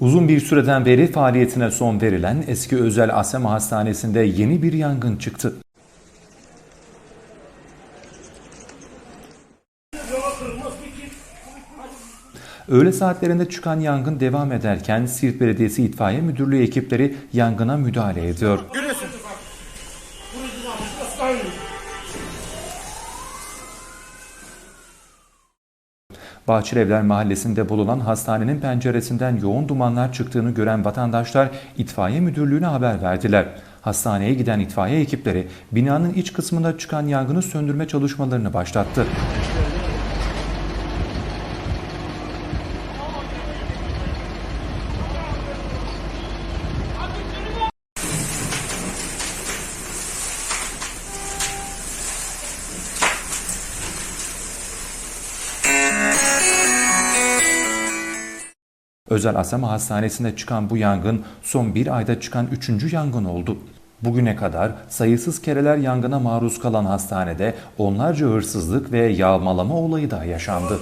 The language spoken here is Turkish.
Uzun bir süreden beri faaliyetine son verilen eski özel Asema Hastanesi'nde yeni bir yangın çıktı. Öğle saatlerinde çıkan yangın devam ederken Siirt Belediyesi İtfaiye Müdürlüğü ekipleri yangına müdahale ediyor. Görüyorsun. Bahçelievler Mahallesi'nde bulunan hastanenin penceresinden yoğun dumanlar çıktığını gören vatandaşlar itfaiye müdürlüğüne haber verdiler. Hastaneye giden itfaiye ekipleri binanın iç kısmında çıkan yangını söndürme çalışmalarını başlattı. Özel Asama Hastanesi'nde çıkan bu yangın son bir ayda çıkan üçüncü yangın oldu. Bugüne kadar sayısız kereler yangına maruz kalan hastanede onlarca hırsızlık ve yağmalama olayı da yaşandı.